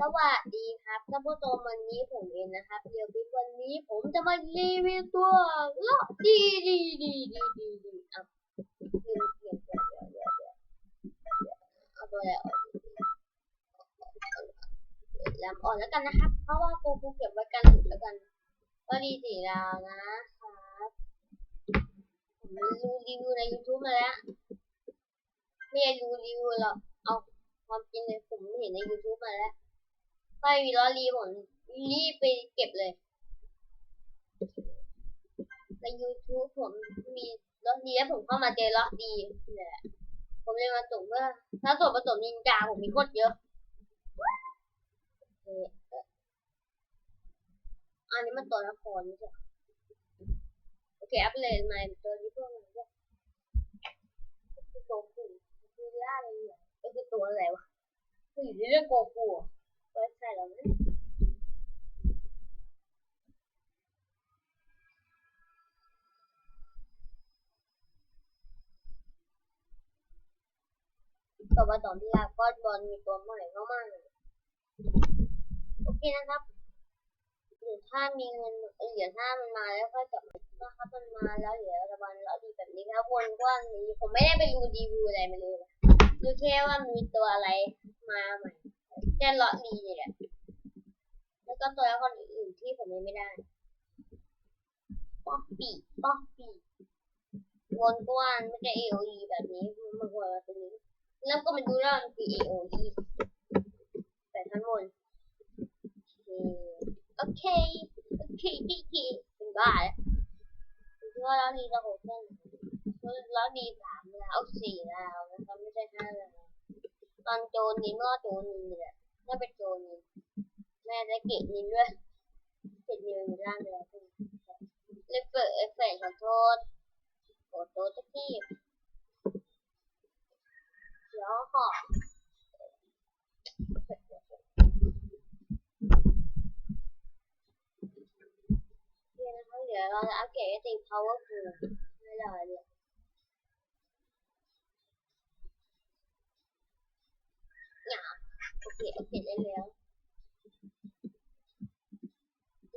สวัสดีครับท่านผู้ชมวันนี้ผมเองนะครับเดี๋ยววันนี้ผมจะมารีวิวตัวละดีดีดีดีดีดีเอาเปลี่ยนเปลี่ยนเปลี่ยนเดี๋ยวเดี๋ยวเดี๋ยวเอาตัวอะไรออกลำอ่อนแล้วกันนะครับ เพราะว่ากูกูเก็บไว้กันแล้วกันก็ดีสีดาวนะครับผมดูรีวิวใน YouTube มาแล้วไม่ได้ดูรีวิวหรอกเอาความจริงเลยผมเห็นใน YouTube มาแล้ว ไปมีล้อรีผมรีบไปเก็บเลยใน YouTube ผมมีล้อดีแล้วผมเข้ามาเจอล้อดีเนี่ยผมเลยมาส่งเมื่อถ้าส่งผสมนินจาผมมีโคตรเยอะอันนี้มันตัวละครไม่ใช่โอเค อัพเลยมาตัวนี้พวกมันก็คือโกกูคือล่าอะไรเนี่ยก็คือตัวอะไรวะคืออยู่ในเรื่องโกกูอะ ก็ใช่แล้วนะต่อมาต่อที่ลาก้อนบอลมีตัวใหม่เข้ามาโอเคนะครับเดี๋ยวถ้ามีเงินเอ้ยเดี๋ยวถ้ามันมาแล้วก็จะนะครับมันมาแล้วเดี๋ยวจะบันแล้วดีแบบนี้ครับวนกว้างนี้ผมไม่ได้ไปดูดีวิวอะไรมาเลยดูแค่ว่ามีตัวอะไรมาใหม่ แค่เลาะดีเนี่ยแล้วก็ตัวละครอื่นๆที่ผมยังไม่ได้ป๊อปปี้ป๊อปปี้วนกว้างไม่ใช่ AOE แบบนี้มันควรมาตรงนี้ แล้วก็มาดูว่ามันคือ AOE แต่ทั้งหมดโอเค โอเคดีดีเป็นบ้าแล้วคือว่าเราดีเราหกเส้นเราดีสามแล้วสี่แล้วนะครับไม่ใช่ห้าแล้วตอนโจนนี้เมื่อโจนนี้เนี่ยน่าเป็นโจนนี้ แม่ได้เก็บนินด้วยเก็บนินอยู่ล่างเลยเลยเปิดเอฟเฟกต์ขอโทษขอโทษทุกที่เดี๋ยวขอเดี๋ยวเราจะอัปเกรดติง power pool ไม่ได้เลยเนี่ยโอเคอัปเกรดได้แล้ว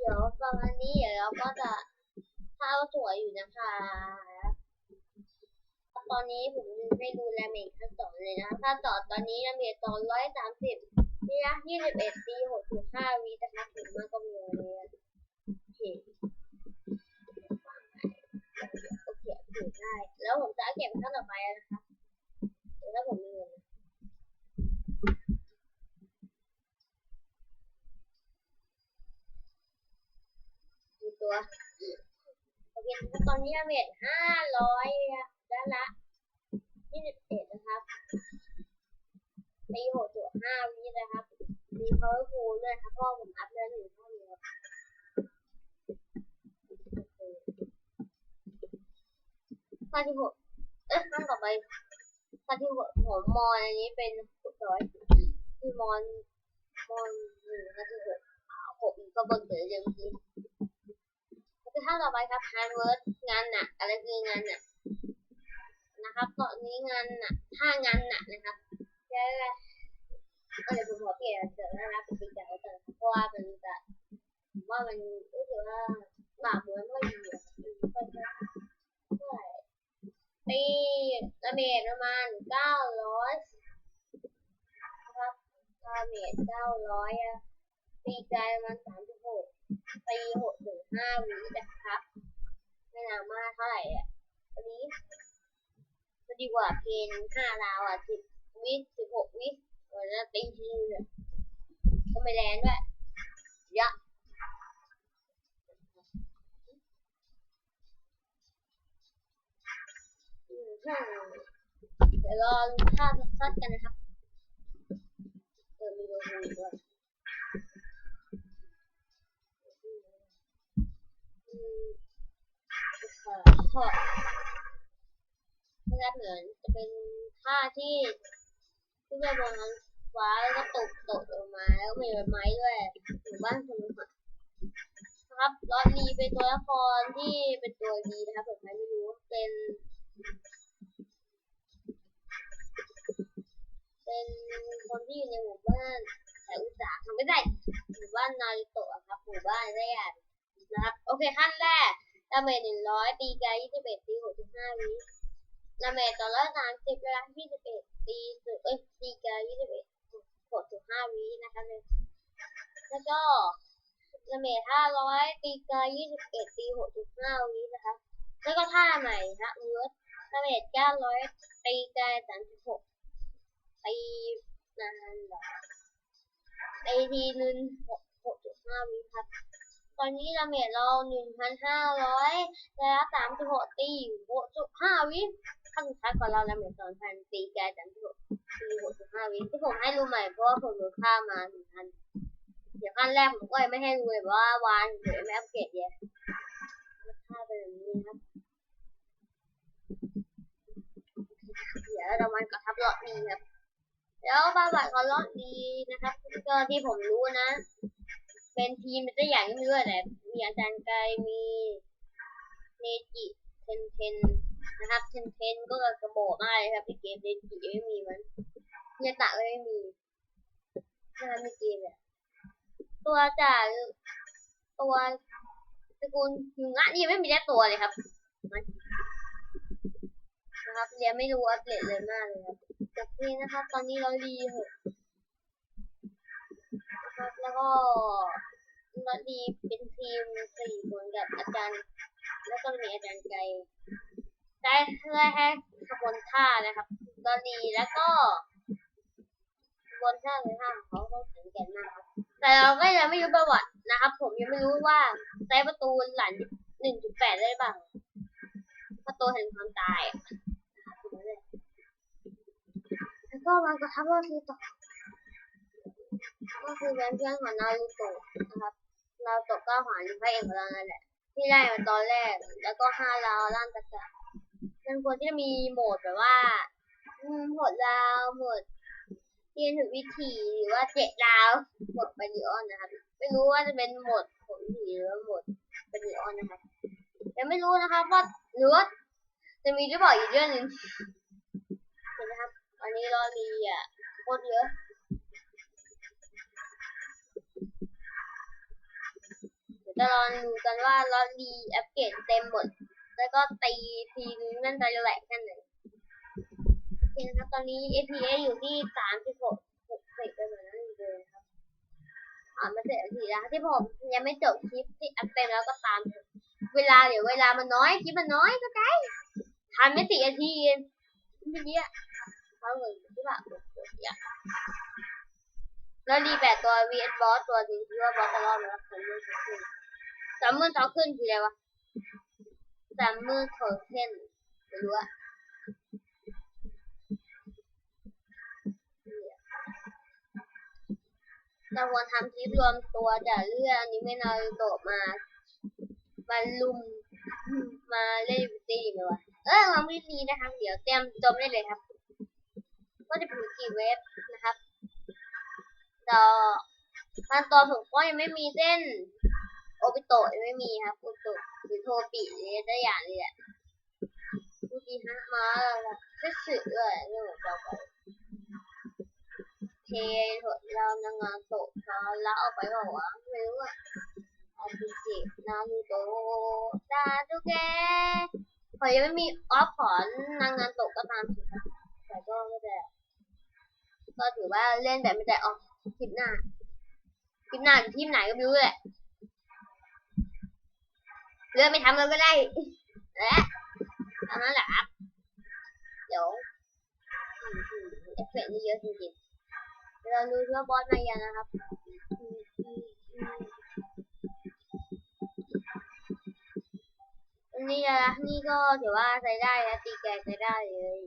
เดี๋ยวประ มาณนี้เดี๋ยวเราก็จะข้าวสวยอยู่นะคะ ตอนนี้ผมไม่ดูแลเมจขั้นต่อเลยนะขั้นต่อตอนนี้แลเมจตอนร้อยสามสิบนี่นะยี่สิบเอ็ดปีหกสิบห้าวีนะคะถึงมากก็มีเลยโอเคโอเคถึงได้ แล้วผมจะเก็บขั้นต่อไปนะคะเดี๋ยวถ้าผมมีเงิน มีตัวโอเคตอนนี้เวทห้าร้อยด้านละยี่สิบเอ็ดนะครับตีหกจุดห้าวินะครับ มีเพาร์ฟูลด้วยครับเพราะผมอัพเดือนหนึ่งเท่านี้ครับข้อที่หกเอ๊ะข้อต่อไปข้อที่หกผมม อนอันนี้เป็นหกร้อยคือมอนมอนหนึ่งข้อที่หกหกก็บนเต๋อเดิมทีคือท่าต่อไปครับ hard work งานหนักอะไรคืองานหนักนะครับตอนนี้งานหนักถ้างานหนักนะครับแค่ก็เลยผมขอเปลี่ยนเจอแล้วนะเป็นปีเก่าแต่เพราะว่ามันจะว่ามันรู้สึกว่าบาปมันไม่ดีอะมันค่อยๆเท่าไหร่ปี เมตรประมาณเก้าร้อยนะครับละเมตรเก้าร้อยอะปีกายประมาณสามสิบหกปีหกถึงห้าวินะครับ ไม่นานมากเท่าไหร่อะวันนี้ก็ดีกว่าเพนห้าดาวอะสิบวิสิบหกวิวันนั้นตีทีเนี่ยก็ไม่แรงด้วยเยอะ เดี๋ยวรอท่าซัดกันนะครับเออมีโลโก้ด้วยขอขอนะครับเหมือนจะเป็นท่าที่ที่จะบนนั้นฟ้าแล้วก็ตกตกลงมาแล้วมีใบไม้ด้วยหมู่บ้านคนค่ะนะครับลอรีเป็นตัวละครที่เป็นตัวดีนะครับผมไม่รู้เป็น เป็นคนที่ อยู่ในหมู่บ้านแต่อุตสาห์ทำไม่ได้หมู่บ้านนาริโตะครับหมู่บ้านแรกนะครับ โอเคขั้นแรกดาเมจหนึ่งร้อยตีไกยี่สิบเอ็ดตีหกสิบห้าวิดาเมจต่อร้อยสามสิบลายี่สิบเอ็ดตีสุดเอ้ยตีไกยี่สิบเอ็ดหกสิบห้าวินะครับแล้วก็ดาเมจห้าร้อยตีไกยี่สิบเอ็ดตีหกสิบห้าวินะคะแล้วก็ท่าใหม่นะเวิร์ดดาเมจเก้าร้อยตีไกสามสิบหกตีนานเหรอ ตีทีหนึ่งหกหกจุดห้าวิครับ ตอนนี้ดาเมจเราหนึ่งพันห้าร้อยแล้วสามสิบหกตีหกจุดห้าวิขั้นสุดท้ายก่อนเราดาเมจสองพันตีแกสามสิบหกตีหกจุดห้าวิที่ผมให้รู้ใหม่เพราะว่าผมรู้ค่ามาหนึ่งพันเดี๋ยวขั้นแรกผมก็ยังไม่ให้รู้เลยว่าวานเดี๋ยวไม่อัปเกรดเยอะค่าเป็นแบบนี้ครับเดี๋ยวเรามันก็ทับเลาะดีครับ แล้วบาบัดก็เลาะดีนะครับก็ที่ผมรู้นะ เป็นทีมมันจะใหญ่ขึ้นเรื่อยแต่มีอาจารย์ไกลมีเนจิเทนเทนนะครับเทนเทนก็กระโบกมากเลยครับในเกมเนจิไม่มีมันเนตะก็ไม่มีนะครับในเกมเนี่ยตัวจากตัวตระกูลหิงะนี่ไม่มีได้ตัวเลยครับนะครับเรียนไม่รู้อัปเดตเลยมากเลยครับ โอเคนะครับ ตอนนี้เราดีหกนะครับ แล้วก็ก็ดีเป็นทีมสี่คนกับอาจารย์ แล้วก็มีอาจารย์ไกลได้เพื่อให้ขบวนท่านะครับก็ดีแล้วก็ขบวนท่าเลยท่าของเขาก็แข็งแกร่งมากครับแต่เราก็ยังไม่รู้ประวัตินะครับ ผมยังไม่รู้ว่าใช้ประตูหลังหนึ่งจุดแปดได้บ้างประตูแห่งความตายอะนะครับแล้ว ก็มันก็ทับว่าคือต่อก็คือเป็นเพื่อนของนารูโตะนะครับนารูโตะก็หวานพระเอกของเรานั่นแหละ ที่ได้มาตอนแรก แล้วก็ห้าลาวล่างตะกะเป็นคนที่จะมีโหมดแบบว่าโหมดลาวโหมดเรียนถึงวิธีหรือว่าเจ็ดดาวหมดบาริออนนะครับ ไม่รู้ว่าจะเป็นโหมดผลผีหรือว่าโหมดบาริออนนะครับยังไม่รู้นะครับว่าหรือว่าจะมีหรือเปล่าอีกเรื่องหนึ่งเห็นไหมครับอั นนี้รอรีอะโคตรเยอะเดี๋ยวจะลองดูกันว่าลอดีอัปเกรดเต็มหมด แล้วก็ตีทีนึงนั่นจะแหลกแค่ไหนโอเคนะครับ ตอนนี้ APA อยู่ที่สามสิบหกหกสิบไปเหมือนนั้นเลยครับอ่านมาเสร็จทีแล้วที่ผมยังไม่จบคลิปที่อัปเต็มแล้วก็ตาม เวลาเดี๋ยวเวลามันน้อยคลิปมันน้อยก็ได้ทำไม่สี่นาทีเองไม่เยอะ เขาเหมือนที่แบบปวดเยอะแล้วรีแปดตัว VS Boss ตัวจริงที่ว่าบอสจะรอดไหมครับผมไม่รู้สามมือเท้าขึ้นคืออะไรวะสามมือเท้าขึ้นไม่รู้อะเราควรทำคลิปรวมตัวจากเรื่องอนิเมะนารูโตะมามาลุมมาเล่นวิตีไหมวะ เออมาวิธีนะครับ เดี๋ยวเตรียมจมได้เลยครับ ก็จะเป็นกี่เว็บนะครับต่อตอนตอนผมก็ยังไม่มีเส้น โอปิโตยังไม่มีครับโอปิโตหรือโทปิเนี่ยได้อย่างเลยอะพูดีฮะมาแล้วก็สึกเลยเรื่องของเราไปเทถดเรานางงานโตะเขาแล้วเอาไปบอกว่าไม่รู้อะอาบิจินารูโตะซาตุเกะพอยังไม่มีออฟขอนางงานตะก็ตามสิครับแต่ก็ไม่ ก็ถือว่าเล่นแบบไม่ได้ออกคลิปหน้า คลิปหน้าอยู่ทีมไหนก็ไม่รู้แหละเลือกไม่ทำเลยก็ได้และตอนนั้นแหละครับ เดี๋ยวเอฟเฟกต์นี่เยอะจริงๆเราดูว่าบอสมายังนะครับนนี้นะนี่ก็ถือว่าใช้ได้นะตีแกใช้ได้เลย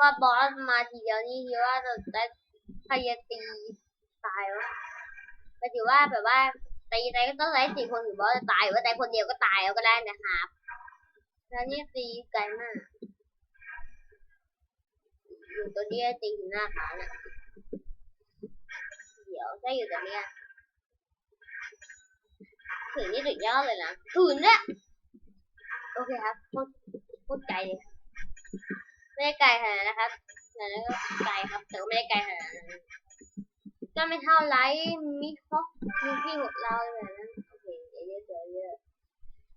ว่าบอสมาทีเดียวนี่คิดว่าจะได้ใครจะตีตายวะก็ถือว่าแบบว่าตีไปก็ต้องไล่สี่คนถึงบอสจะตายว่าแต่คนเดียวก็ตายแล้วก็ได้นะครับแล้วนี่ตีไกลมากอยู่ตัวเนี้ยตีหน้าขาเนี่ยเดี๋ยวถ้อยู่ตัวเนี้ยถึงนี่สุดยอดเลยนะถึงเนี่ยโอเคครับโคตรโคตรไกลเลย ไม่ได้ไกลขนาดนั้นนะครับแต่นั้นก็ไกลครับ แต่ก็ไม่ได้ไกลขนาดนั้นก็ไม่เท่าไรมิฮอกมิพี่ของเราแบบนั้นโอเคเยอะๆเยอะ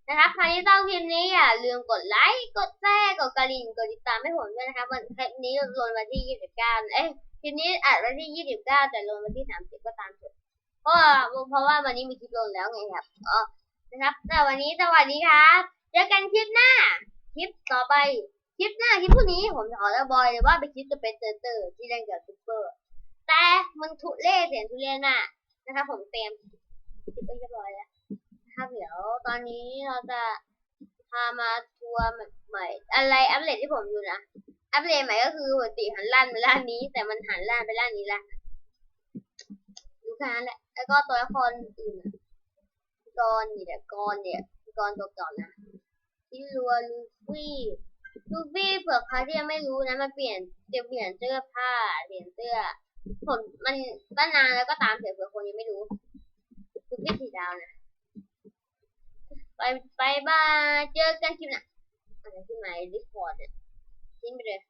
นะครับใครที่ชอบคลิปนี้อย่าลืมกดไลค์กดแชร์กดกระดิ่งกดติดตามให้ผมด้วยนะครับวันคลิปนี้ลงวันที่ 29 เอ้ยคลิปนี้อัดวันที่ 29 แต่ลงวันที่ 30 ก็ตามเถอะเพราะว่าเพราะว่าวันนี้มีคลิปลงแล้วไงครับอ๋อนะครับแต่วันนี้สวัสดีครับเจอกันคลิปหน้า คลิปต่อไป ลิปหน้าคลิปพรุ่งนี้ผมจะขอระบอยเลยว่าไปคลิปจะเป็นเตอร์เตอที่เล่นกับซูเปอร์ แต่มันทุเล่เสียงทุเรียนน่ะนะครับผมเต็มคลิปไปเรียบร้อยแล้วนะครับเดี๋ยวตอนนี้เราจะพามาทัวร์ใหม่อะไรอัปเดตที่ผมอยู่นะอัปเดตใหม่ก็คือปกติหันล้านไปล้านนี้ แต่มันหันล้านไปล้านนี้ละดูแค่นั้นแหละแล้วก็ตัวละครอื่นอะกรนี่แหละกรเนี่ยกรตัวก่อนนะที่รัวลูฟี่ ลูฟี่เผื่อใครที่ยังไม่รู้นะมันเปลี่ยนจะเปลี่ยนเสื้อผ้าเปลี่ยนเสื้อผมมันก็นานแล้วก็ตามเสียเผื่อคนยังไม่รู้ลูฟี่สีดาวนะไปไปบายเจอกันคลิปหน้าอะไรที่ไหนดิสคอร์ดเนี่ยทิ้งไปเลย